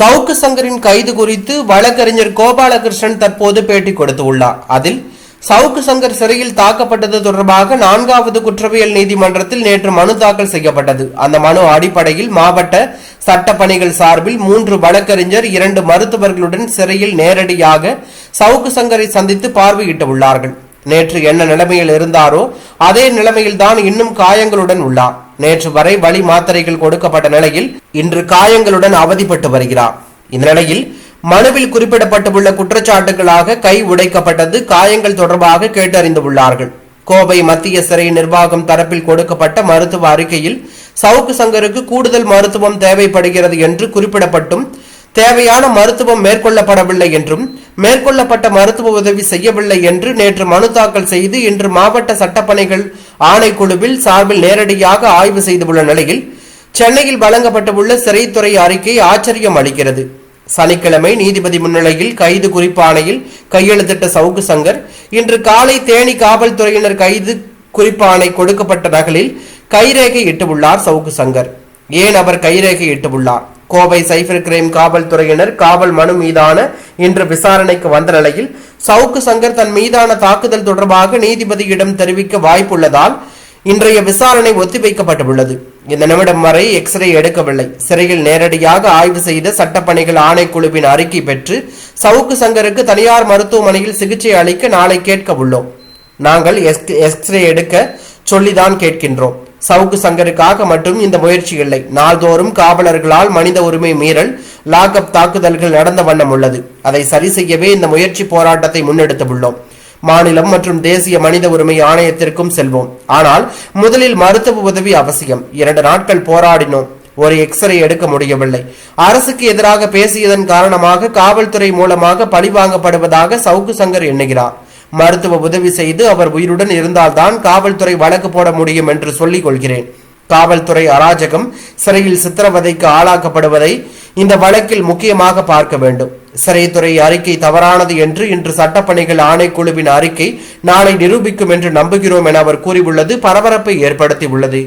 சவுக்கு சங்கரின் கைது குறித்து வழக்கறிஞர் கோபாலகிருஷ்ணன் தற்போது பேட்டி கொடுத்துள்ளார் அதில் சவுக்கு சங்கர் சிறையில் தாக்கப்பட்டது தொடர்பாக நான்காவது குற்றவியல் நீதிமன்றத்தில் நேற்று மனு தாக்கல் செய்யப்பட்டது. அந்த மனு அடிப்படையில் மாவட்ட சட்டப்பணிகள் சார்பில் மூன்று வழக்கறிஞர் இரண்டு மருத்துவர்களுடன் சிறையில் நேரடியாக சவுக்கு சங்கரை சந்தித்து பார்வையிட்டு உள்ளார்கள். நேற்று என்ன நிலைமையில் இருந்தாரோ அதே நிலைமையில் தான் இன்னும் காயங்களுடன் உள்ளார். நேற்று வரை வழி மாத்திரைகள் கொடுக்கப்பட்ட நிலையில் இன்று காயங்களுடன் அவதிப்பட்டு வருகிறார். இந்நிலையில் மனுவில் குறிப்பிடப்பட்டுள்ள குற்றச்சாட்டுகளாக கை உடைக்கப்பட்டது காயங்கள் தொடர்பாக கேட்டறிந்துள்ளார்கள் கோவை மத்திய சிறை நிர்வாகம் தரப்பில் கொடுக்கப்பட்ட மருத்துவ அறிக்கையில் சவுக்கு சங்கருக்கு கூடுதல் மருத்துவம் தேவைப்படுகிறது என்று குறிப்பிடப்பட்டும் தேவையான மருத்துவம் மேற்கொள்ளப்படவில்லை என்றும் மேற்கொள்ளப்பட்ட மருத்துவ உதவி செய்யவில்லை என்று நேற்று மனு தாக்கல் செய்து இன்று மாவட்ட சட்டப்பணிகள் ஆணைக்குழுவில் சார்பில் நேரடியாக ஆய்வு செய்துள்ள நிலையில் சென்னையில் வழங்கப்பட்டுள்ள சிறைத்துறை அறிக்கை ஆச்சரியம் அளிக்கிறது. சனிக்கிழமை நீதிபதி முன்னிலையில் கைது குறிப்பாணையில் கையெழுத்திட்ட சவுக்கு சங்கர் இன்று காலை தேனி காவல்துறையினர் கைது குறிப்பாணை கொடுக்கப்பட்ட நகலில் கைரேகை இட்டுள்ளார் சவுக்கு சங்கர். ஏன் அவர் கைரேகை இட்டுள்ளார்? கோவை சைபர் கிரைம் காவல்துறையினர் காவல் மனு மீதான இன்று விசாரணைக்கு வந்த நிலையில் சவுக்கு சங்கர் தன் மீதான தாக்குதல் தொடர்பாக நீதிபதியிடம் தெரிவிக்க வாய்ப்புள்ளதால் இன்றைய விசாரணை ஒத்திவைக்கப்பட்டுள்ளது. இந்த நிமிடம் வரை எக்ஸ்ரே எடுக்கவில்லை. சிறையில் நேரடியாக ஆய்வு செய்த சட்டப்பணிகள் ஆணைக்குழுவின் அறிக்கை பெற்று சவுக்கு சங்கருக்கு தனியார் மருத்துவமனையில் சிகிச்சை அளிக்க நாளை கேட்க உள்ளோம். நாங்கள் எக்ஸ்ரே எடுக்க சொல்லிதான் கேட்கின்றோம். சவுக்கு சங்கருக்காக மட்டும் இந்த முயற்சி இல்லை. நாள்தோறும் காவலர்களால் மனித உரிமை மீறல் லாக்அப் தாக்குதல்கள் நடந்த வண்ணம் உள்ளது. அதை சரி செய்யவே இந்த முயற்சி போராட்டத்தை முன்னெடுத்துள்ளோம். மாநிலம் மற்றும் தேசிய மனித உரிமை ஆணையத்திற்கும் செல்வோம். ஆனால் முதலில் மருத்துவ உதவி அவசியம். இரண்டு நாட்கள் போராடினோம். ஒரு எக்ஸ்ரே எடுக்க முடியவில்லை. அரசுக்கு எதிராக பேசியதன் காரணமாக காவல்துறை மூலமாக பழிவாங்கப்படுவதாக சவுக்கு சங்கர் எண்ணுகிறார். மருத்துவ உதவி செய்து அவர் உயிருடன் இருந்தால்தான் காவல்துறை வழக்கு போட முடியும் என்று சொல்லிக் கொள்கிறேன். காவல்துறை அராஜகம் சிறையில் சித்திரவதைக்கு ஆளாக்கப்படுவதை இந்த வழக்கில் முக்கியமாக பார்க்க வேண்டும். சிறைத்துறை அறிக்கை தவறானது என்று இன்று சட்டப்பணிகள் ஆணைக்குழுவின் அறிக்கை நாளை நிரூபிக்கும் என்று நம்புகிறோம் என அவர் கூறியுள்ளது. பரபரப்பை ஏற்படுத்தியுள்ளது.